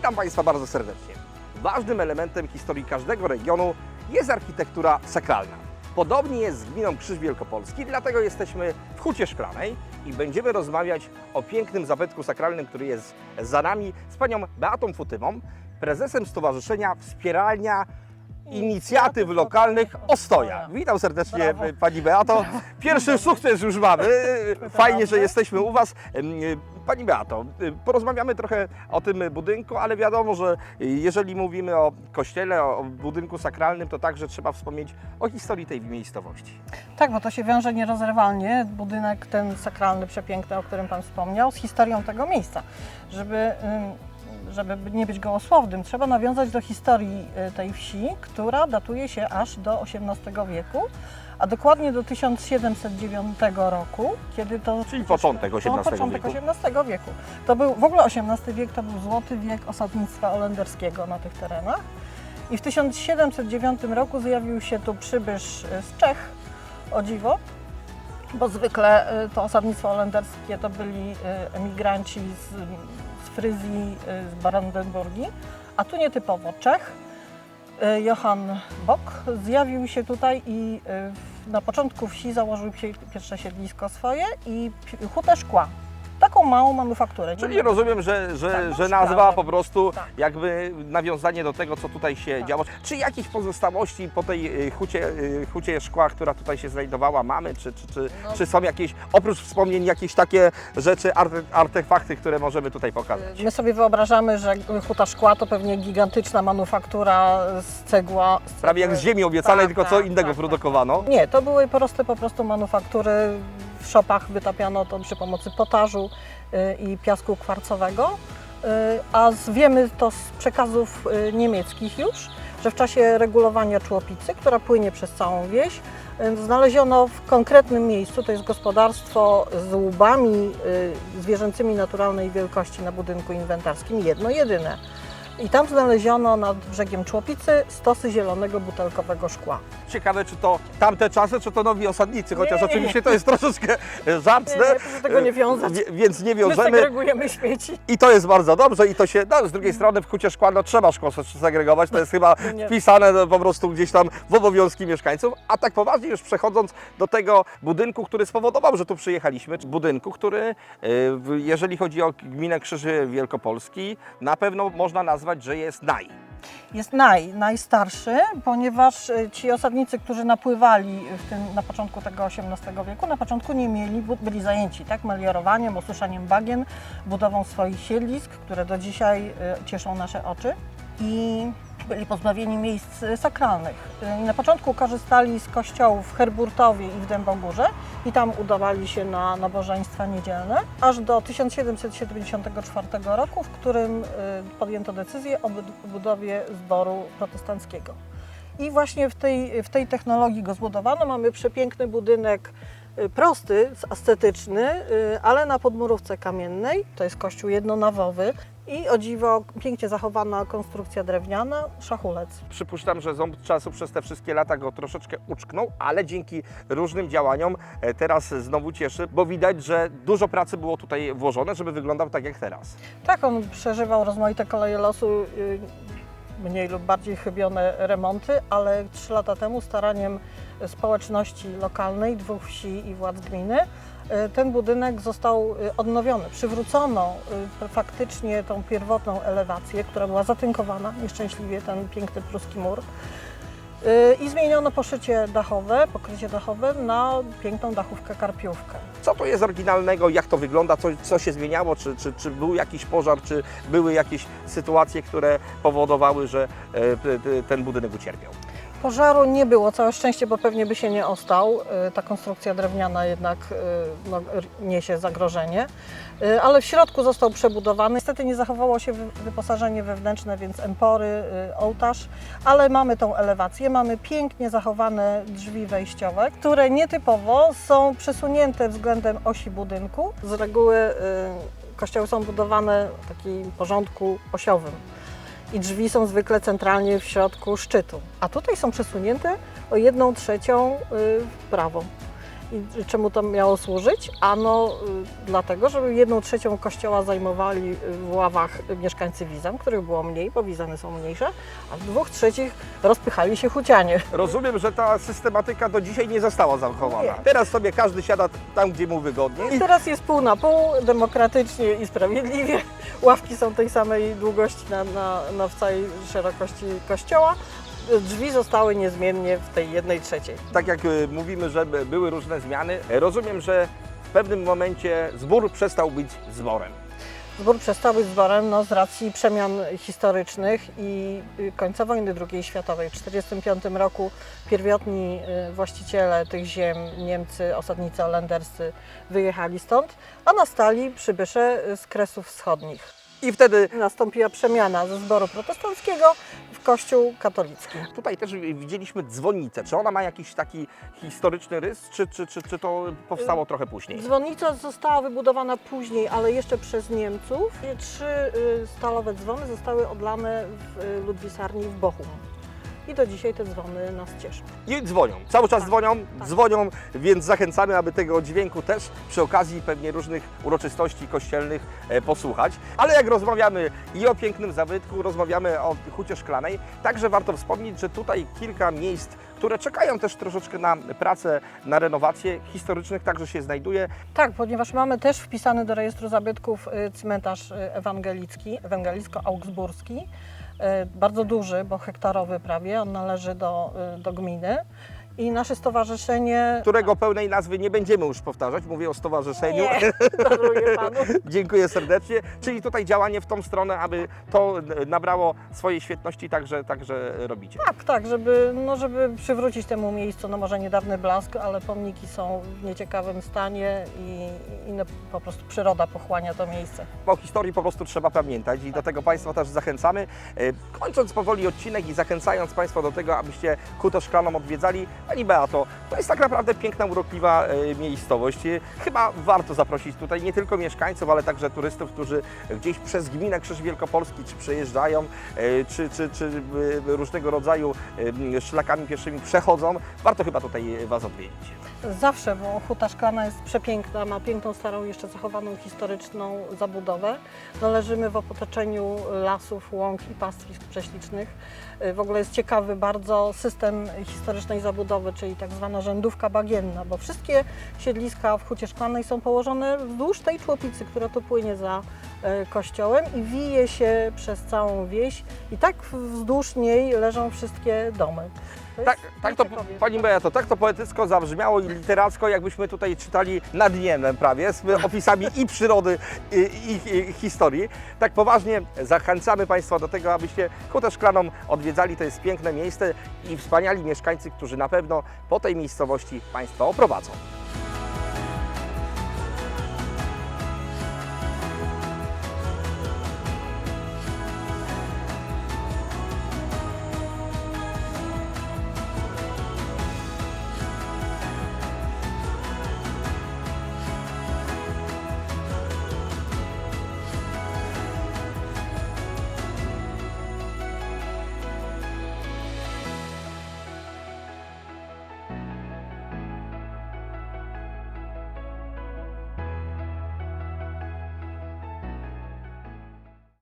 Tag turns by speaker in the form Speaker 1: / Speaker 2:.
Speaker 1: Witam Państwa bardzo serdecznie. Ważnym elementem historii każdego regionu jest architektura sakralna. Podobnie jest z gminą Krzyż Wielkopolski, dlatego jesteśmy w Hucie Szklanej i będziemy rozmawiać o pięknym zabytku sakralnym, który jest za nami z panią Beatą Futymą, prezesem Stowarzyszenia Wspierania Inicjatyw Lokalnych Ostoja. Witam serdecznie. Pani Beato. Pierwszy sukces już mamy. Fajnie, że jesteśmy u Was. Pani Beato, porozmawiamy trochę o tym budynku, ale wiadomo, że jeżeli mówimy o kościele, o budynku sakralnym, to także trzeba wspomnieć o historii tej miejscowości.
Speaker 2: Tak, bo to się wiąże nierozerwalnie, budynek ten sakralny, przepiękny, o którym Pan wspomniał, z historią tego miejsca. Żeby, żeby nie być gołosłownym, trzeba nawiązać do historii y, tej wsi, która datuje się aż do XVIII wieku, a dokładnie do 1709 roku, kiedy to...
Speaker 1: Czyli początek XVIII
Speaker 2: No, początek
Speaker 1: wieku.
Speaker 2: XVIII wieku. To był, w ogóle XVIII wiek to był złoty wiek osadnictwa holenderskiego na tych terenach. I w 1709 roku zjawił się tu przybysz y, z Czech, o dziwo, bo zwykle y, to osadnictwo holenderskie to byli y, emigranci z, z Fryzji, y, z Brandenburgii, a tu nietypowo Czech. Johann Bock zjawił się tutaj i na początku wsi założył pie- pierwsze siedlisko swoje i hutę szkła. Taką małą manufakturę.
Speaker 1: Czyli rozumiem, że, że,
Speaker 2: Tak, no,
Speaker 1: że nazwa
Speaker 2: szklane.
Speaker 1: po prostu
Speaker 2: Tak.
Speaker 1: jakby nawiązanie do tego, co tutaj się
Speaker 2: Tak.
Speaker 1: działo. Czy jakieś pozostałości po tej y, hucie, y, hucie szkła, która tutaj się znajdowała, mamy? Czy, czy, czy,
Speaker 2: No.
Speaker 1: czy są jakieś, oprócz wspomnień, jakieś takie rzeczy, arte, artefakty, które możemy tutaj pokazać?
Speaker 2: My sobie wyobrażamy, że huta szkła to pewnie gigantyczna manufaktura z cegła. Z
Speaker 1: Prawie jak z ziemi obiecanej,
Speaker 2: Tak,
Speaker 1: tylko co
Speaker 2: tak,
Speaker 1: innego
Speaker 2: tak,
Speaker 1: produkowano.
Speaker 2: Nie, to były proste po prostu manufaktury. Szopach wytapiano to przy pomocy potażu y, i piasku kwarcowego. Y, A wiemy to z przekazów y, niemieckich już, że w czasie regulowania człopicy, która płynie przez całą wieś, znaleziono w konkretnym miejscu, to jest gospodarstwo z łubami zwierzęcymi naturalnej wielkości na budynku inwentarskim, jedno jedyne. I tam znaleziono nad brzegiem człopicy stosy zielonego butelkowego szkła.
Speaker 1: Ciekawe, czy to tamte czasy, czy to nowi osadnicy, chociaż
Speaker 2: Nie, nie,
Speaker 1: oczywiście to jest troszeczkę żartne.
Speaker 2: Nie, nie, proszę tego nie wiązać.
Speaker 1: Wie- Więc nie
Speaker 2: My
Speaker 1: wiążemy.
Speaker 2: segregujemy śmieci.
Speaker 1: I to jest bardzo dobrze i to się, no, z drugiej strony w hucie szkła no, trzeba szkło se- segregować, to jest chyba
Speaker 2: Nie.
Speaker 1: wpisane no, po prostu gdzieś tam w obowiązki mieszkańców, a tak poważnie już przechodząc do tego budynku, który spowodował, że tu przyjechaliśmy, budynku, który y, jeżeli chodzi o gminę Krzyży Wielkopolski, na pewno można nazwać, że jest naj.
Speaker 2: Jest naj, najstarszy, ponieważ y, ci osadnicy, którzy napływali w tym, na początku tego XVIII wieku, na początku nie mieli, byli zajęci tak, meliorowaniem, osuszaniem bagien, budową swoich siedlisk, które do dzisiaj y, cieszą nasze oczy. I byli pozbawieni miejsc y, sakralnych. Y, Na początku korzystali z kościołów w Herburtowie i w Dębogórze i tam udawali się na nabożeństwa niedzielne, aż do 1774 roku, w którym y, podjęto decyzję o bud- budowie zboru protestanckiego. I właśnie w tej, w tej technologii go zbudowano. Mamy przepiękny budynek prosty, ascetyczny, ale na podmurówce kamiennej. To jest kościół jednonawowy i o dziwo pięknie zachowana konstrukcja drewniana, szachulec.
Speaker 1: Przypuszczam, że ząb czasu przez te wszystkie lata go troszeczkę uczknął, ale dzięki różnym działaniom e, teraz znowu cieszy, bo widać, że dużo pracy było tutaj włożone, żeby wyglądał tak jak teraz.
Speaker 2: Tak, on przeżywał rozmaite koleje losu, y, mniej lub bardziej chybione remonty, ale trzy lata temu staraniem społeczności lokalnej, dwóch wsi i władz gminy, y, ten budynek został y, odnowiony. Przywrócono y, faktycznie tą pierwotną elewację, która była zatynkowana nieszczęśliwie, ten piękny pruski mur. Y, I zmieniono poszycie dachowe, pokrycie dachowe na piękną dachówkę karpiówkę.
Speaker 1: Co to jest oryginalnego, jak to wygląda, co, co się zmieniało, czy, czy, czy był jakiś pożar, czy były jakieś sytuacje, które powodowały, że e, ten budynek ucierpiał.
Speaker 2: Pożaru nie było, całe szczęście, bo pewnie by się nie ostał. Y, Ta konstrukcja drewniana jednak y, no, niesie zagrożenie. Y, Ale w środku został przebudowany. Niestety nie zachowało się wy- wyposażenie wewnętrzne, więc empory, ołtarz, ale mamy tą elewację. Mamy pięknie zachowane drzwi wejściowe, które nietypowo są przesunięte względem osi budynku. Z reguły kościoły są budowane w takim porządku osiowym i drzwi są zwykle centralnie w środku szczytu. A tutaj są przesunięte o jedną trzecią y, w prawo. I czemu to miało służyć? Ano y, dlatego, żeby jedną trzecią kościoła zajmowali y, w ławach mieszkańcy Wizan, których było mniej, bo Wizany są mniejsze, a w dwóch trzecich rozpychali się hucianie.
Speaker 1: Rozumiem, że ta systematyka do dzisiaj nie została zachowana.
Speaker 2: Nie.
Speaker 1: Teraz sobie każdy siada tam, gdzie mu wygodniej.
Speaker 2: I teraz jest pół na pół, demokratycznie i sprawiedliwie. Ławki są tej samej długości na, na, na w całej szerokości kościoła. Drzwi zostały niezmiennie w tej jednej trzeciej.
Speaker 1: Tak jak y, mówimy, że by- były różne zmiany, e, rozumiem, że w pewnym momencie zbór przestał być zborem.
Speaker 2: Zbór przestał być zborem no, z racji przemian historycznych i y, końca wojny II światowej. W 1945 roku pierwotni y, właściciele tych ziem, Niemcy, osadnicy holenderscy, wyjechali stąd, a nastali przybysze z Kresów Wschodnich.
Speaker 1: I wtedy
Speaker 2: Nastąpiła przemiana ze zboru protestanckiego kościół katolicki.
Speaker 1: tutaj też widzieliśmy dzwonnicę. Czy ona ma jakiś taki historyczny rys, czy, czy, czy, czy to powstało trochę później?
Speaker 2: Dzwonnica została wybudowana później, ale jeszcze przez Niemców. Trzy y, stalowe dzwony zostały odlane w y, Ludwisarni w Bochum. I do dzisiaj te dzwony nas cieszą.
Speaker 1: I dzwonią, cały czas
Speaker 2: Tak,
Speaker 1: dzwonią,
Speaker 2: tak.
Speaker 1: dzwonią, więc zachęcamy, aby tego dźwięku też przy okazji pewnie różnych uroczystości kościelnych e, posłuchać. Ale jak rozmawiamy i o pięknym zabytku, rozmawiamy o Hucie Szklanej, także warto wspomnieć, że tutaj kilka miejsc, które czekają też troszeczkę na pracę, na renowację historycznych, także się znajduje.
Speaker 2: Tak, ponieważ mamy też wpisany do rejestru zabytków y, cmentarz y, ewangelicki, ewangelicko-augsburski. Y, Bardzo duży, bo hektarowy prawie, on należy do, y, do gminy. I nasze stowarzyszenie...
Speaker 1: którego pełnej nazwy nie będziemy już powtarzać, mówię o stowarzyszeniu.
Speaker 2: Nie, daruję panu.
Speaker 1: Dziękuję serdecznie. Czyli tutaj działanie w tą stronę, aby to nabrało swojej świetności, także, także robicie.
Speaker 2: Tak, tak, żeby, no, żeby przywrócić temu miejscu, no może niedawny blask, ale pomniki są w nieciekawym stanie i, i no, po prostu przyroda pochłania to miejsce.
Speaker 1: O historii po prostu trzeba pamiętać i do tego Państwa też zachęcamy. E, Kończąc powoli odcinek i zachęcając Państwa do tego, abyście Hutę Szklaną odwiedzali, Pani Beato, to jest tak naprawdę piękna, urokliwa e, miejscowość. E, Chyba warto zaprosić tutaj nie tylko mieszkańców, ale także turystów, którzy gdzieś przez gminę Krzyż Wielkopolski czy przejeżdżają, e, czy, czy, czy różnego rodzaju szlakami pieszymi przechodzą. Warto chyba tutaj Was odwiedzić.
Speaker 2: Zawsze, bo Huta Szklana jest przepiękna, ma piękną, starą, jeszcze zachowaną historyczną zabudowę. No, leżymy w otoczeniu lasów, łąk i pastwisk prześlicznych. W ogóle jest ciekawy bardzo system historycznej zabudowy, czyli tak zwana rzędówka bagienna, bo wszystkie siedliska w Hucie Szklanej są położone wzdłuż tej człopicy, która tu płynie za e, kościołem i wije się przez całą wieś i tak wzdłuż niej leżą wszystkie domy. To
Speaker 1: Tak, tak to. Pani Beato, tak to poetycko zabrzmiało i literacko, jakbyśmy tutaj czytali nad Niemem prawie, z opisami i przyrody, i, i, i historii. Tak poważnie zachęcamy Państwa do tego, abyście Hutę Szklaną odwiedzali. To jest piękne miejsce i wspaniali mieszkańcy, którzy na pewno po tej miejscowości Państwa oprowadzą.